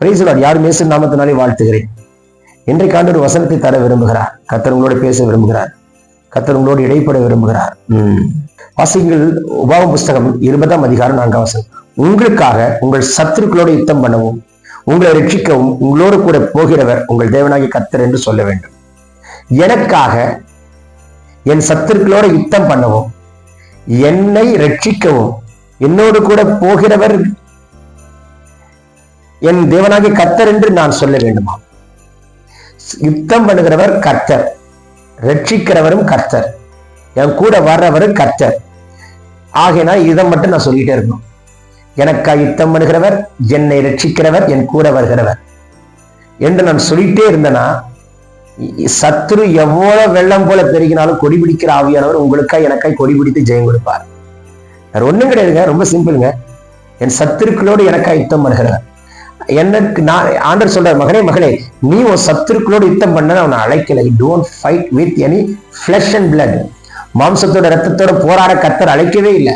பிரைசலாட் யார் மேசு நாமத்தினாலே வாழ்த்துகிறேன். இன்றைக்கு ஆண்டு ஒரு வசனத்தை தர விரும்புகிறார். கத்தர் உங்களோடு பேச விரும்புகிறார். கத்தர் உங்களோடு இடைப்பட விரும்புகிறார். வாசிங்கள் உபாவ புஸ்தகம் இருபதாம் அதிகாரம் நான்காம் வசனம். உங்களுக்காக உங்கள் சத்துருக்களோடு யுத்தம் பண்ணவும் உங்களை ரட்சிக்கவும் உங்களோடு கூட போகிறவர் உங்கள் தேவனாகிய கத்தர் என்று சொல்ல வேண்டும். எனக்காக என் சத்துருக்களோடு யுத்தம் பண்ணவும் என்னை ரட்சிக்கவும் என்னோடு கூட போகிறவர் என் தேவனாகி கத்தர் என்று நான் சொல்ல வேண்டுமா? யுத்தம் பண்ணுகிறவர் கர்த்தர் ரட்சிக்கிறவரும் கர்த்தர் என் கூட வர்றவரும் கர்த்தர். ஆகினா இதை மட்டும் நான் சொல்லிட்டே இருக்கணும். எனக்காக யுத்தம் பண்ணுகிறவர் என்னை ரட்சிக்கிறவர் என் கூட வருகிறவர். என்று நான் சொல்லிட்டே இருந்தேன்னா சத்ரு சத்துரு எவ்வளவு வெள்ளம் போல பெருகினாலும் கொடி பிடிக்கிற ஆவியானவர் உங்களுக்காய் எனக்காய் கொடி பிடித்து ஜெயம் கொடுப்பார். வேற ஒண்ணும் கிடையாதுங்க ரொம்ப சிம்பிளுங்க என் சத்துருக்களோடு எனக்காய் யுத்தம் பண்ணுகிறவர். எனக்கு நான் ஆண்டர் சொல்றார் மகனே மகளே நீ உன் சத்துருக்களோடு யுத்தம் பண்ண அவனை அழைக்கல. Don't fight with any flesh and blood மாம்சத்தோட ரத்தத்தோட போராட கத்தர் அழைக்கவே இல்லை.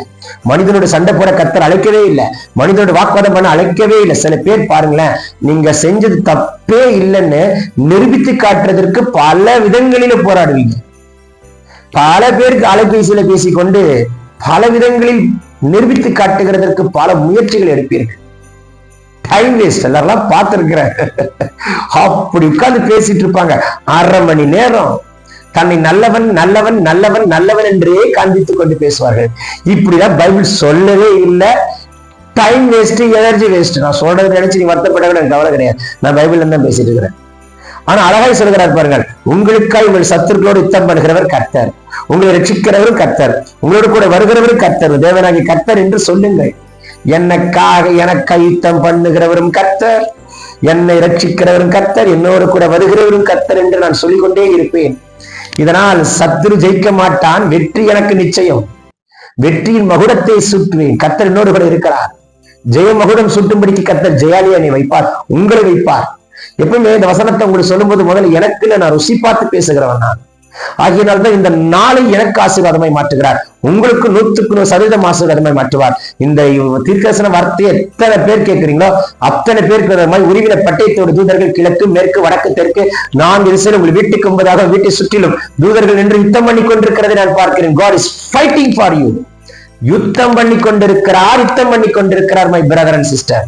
மனிதனோட சண்டை போட கத்தர் அழைக்கவே இல்லை. மனிதனோட வாக்குவாதம் பண்ண அழைக்கவே இல்லை. சில பேர் பாருங்களேன் நீங்க செஞ்சது தப்பே இல்லைன்னு நிரூபித்து காட்டுறதற்கு பல விதங்களில போராடுவீங்க. பல பேருக்கு அலைபேசியில பேசிக்கொண்டு பல விதங்களில் நிரூபித்து காட்டுகிறதற்கு பல முயற்சிகள் எடுப்பீர்கள். டைம் வேஸ்ட் எல்லாரெல்லாம் பார்த்துருக்கிறேன். அப்படி உட்கார்ந்து பேசிட்டு இருப்பாங்க. அரை மணி நேரம் தன்னை நல்லவன் நல்லவன் நல்லவன் நல்லவன் என்றே காண்பித்துக் கொண்டு பேசுவார்கள். இப்படிதான் பைபிள் சொல்லவே இல்லை. டைம் வேஸ்ட் எனர்ஜி வேஸ்ட் நான் சொல்றது நினைச்சு நீ வருத்தப்பட கூட கவலை கிடையாது. நான் பைபிள்ல தான் பேசிட்டு இருக்கிறேன். ஆனா அழகாய் சொல்கிறார் பாருங்கள். உங்களுக்காக உங்கள் சத்துருக்களோடு யுத்தம் பண்ணுகிறவர் கர்த்தர். உங்களை ரட்சிக்கிறவரும் கர்த்தர். உங்களோடு கூட வருகிறவரும் கர்த்தர். தேவனாகி கர்த்தர் என்று சொல்லுங்கள். எனக்காக எனக்கு ஐத்தம் பண்ணுகிறவரும் கத்தர் என்னை ரட்சிக்கிறவரும் கத்தர் என்னோடு கூட வருகிறவரும் கத்தர் என்று நான் சொல்லிக்கொண்டே இருப்பேன். இதனால் சத்துரு ஜெயிக்க மாட்டான் வெற்றி எனக்கு நிச்சயம். வெற்றியின் மகுடத்தை சுற்றுவேன் கத்தர் என்னோடு கூட இருக்கிறார். ஜெய மகுடம் சுட்டும்படிக்கு கர்த்தர் ஜெயாலியை வைப்பார் உங்களை வைப்பார். எப்பவுமே இந்த வசனத்தை உங்களுக்கு சொல்லும்போது முதல்ல எனக்கு நான் ருசி பார்த்து பேசுகிறவன் நான். ஆகியனால் தான் இந்த நாளை எனக்கு ஆசீர்வாதமாய் மாற்றுகிறார். உங்களுக்கு நூற்றுக்கு நூறு சதவீதம் ஆசீர்வாதமாய் மாற்றுவார். இந்த தீர்க்கசன வார்த்தையை எத்தனை பேர் கேட்கிறீங்களோ அத்தனை பேருக்கு மாதிரி உருவின பட்டயத்தோடு தூதர்கள் கிழக்கு மேற்கு வடக்கு தெற்கு நான் திசையில் உங்கள் வீட்டுக்கு ஒன்பதாக வீட்டை சுற்றிலும் தூதர்கள் நின்று யுத்தம் பண்ணி கொண்டிருக்கிறதை நான் பார்க்கிறேன். God is fighting for you யுத்தம் பண்ணி கொண்டிருக்கிறார் யுத்தம் பண்ணி கொண்டிருக்கிறார் மை பிரதர் அண்ட் சிஸ்டர்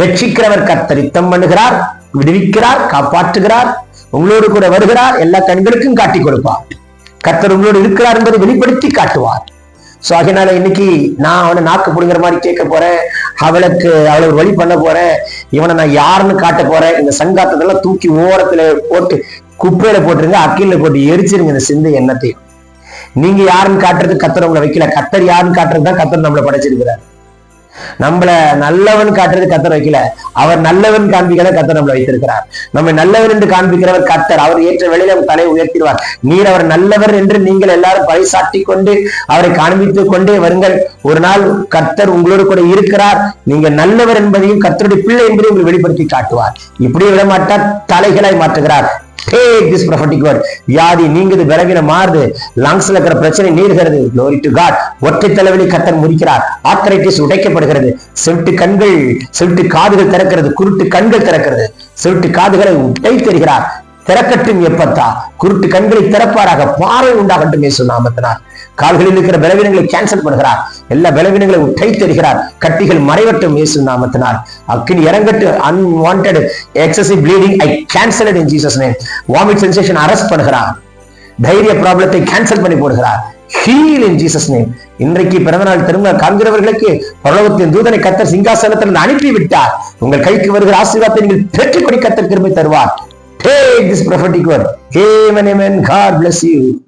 ரட்சிக்கிறவர் கர்த்தர் யுத்தம் பண்ணுகிறார் விடுவிக்கிறார் காப்பாற்றுகிறார். உங்களோடு கூட வருகிறார் எல்லா கண்களுக்கும் காட்டி கொடுப்பார். கர்த்தர் உங்களோடு இருக்கிறார் என்பதை வெளிப்படுத்தி காட்டுவார். சோ அதனால இன்னைக்கு நான் அவனை நாக்கு புடுங்குற மாதிரி கேட்க போறேன். அவளுக்கு அவளை ஒரு வழி பண்ண போறேன். இவனை நான் யாருன்னு காட்ட போறேன். இந்த சங்காத்ததெல்லாம் தூக்கி ஓரத்துல போட்டு குப்பையில போட்டுருங்க அக்கீல போட்டு எரிச்சிருங்க இந்த சிந்தை எண்ணத்தையும். நீங்க யாருன்னு காட்டுறது கத்தர் உங்களை வைக்கல. கத்தர் யாருன்னு காட்டுறது தான் கத்தர் நம்மளை படைச்சிருக்கிறார். நம்மள நல்லவன் காட்டுறது கத்தர் வைக்கல. அவர் நல்லவன் காண்பிக்கிற கத்தர் நம்மளை வைத்திருக்கிறார். நம்ம நல்லவன் என்று காண்பிக்கிறவர் கத்தர். அவர் ஏற்ற வேளையில அவர் உயர்த்திடுவார். நீர் அவர் நல்லவர் என்று நீங்கள் எல்லாரும் பறைசாட்டி கொண்டு அவரை காண்பித்துக் கொண்டே வருங்கள். ஒரு நாள் கர்த்தர் உங்களோடு கூட இருக்கிறார். நீங்க நல்லவர் என்பதையும் கர்த்தருடைய பிள்ளை என்பதையும் உங்களை வெளிப்படுத்தி காட்டுவார். இப்படியே விடமாட்டார் தலைகளாய் மாற்றுகிறார். டேக் திஸ் ப்ரொஃபட்டிக் வேர்ட் வியாதி நீங்குது விரைவில் மாறுது. லங்ஸ்ல இருக்கிற பிரச்சனை நீர்கிறது. க்ளோரி டு காட் ஒற்றை தலைவலி கத்தர் முடிக்கிறார் ஆத்தரைட்டிஸ் உடைக்கப்படுகிறது. செவிட்டு கண்கள் செவிட்டு காதுகள் திறக்கிறது. குருட்டு கண்கள் திறக்கிறது. செவிட்டு காதுகளை உடை தருகிறார் திறக்கட்டும் எப்பத்தா. குருட்டு கண்களை திறப்பாராக. பாறை உண்டாகட்டும் இயேசு நாமத்தினார் கால்களில் இருக்கிற பலவீனங்களை கேன்சல் பண்ணுகிறார். எல்லா பலவீனங்களை உட்டை தருகிறார் கட்டிகள் மறைவட்டும் இயேசு நாமத்தினால். அக்கினி இறங்கட்டு unwanted excessive bleeding I cancel in Jesus name vomit sensation arrest பண்ணுகிறார். தைரிய ப்ராப்ளத்தை கேன்சல் பண்ணி போடுகிறார். ஹீல் இன் ஜீசஸ் நேம் இன்றைக்கு பிறந்தநாள் திரும்ப காண்கிறவர்களுக்கு பரலோகத்தின் தூதனை கத்தர் சிங்காசனத்தில் அனுப்பி விட்டார் உங்கள் கைக்கு வருகிற ஆசீர்வாதத்தை நீங்கள் பெற்றுக்கொடி கத்தர் திரும்பி தருவார். Take this prophetic word. Amen, amen. God bless you.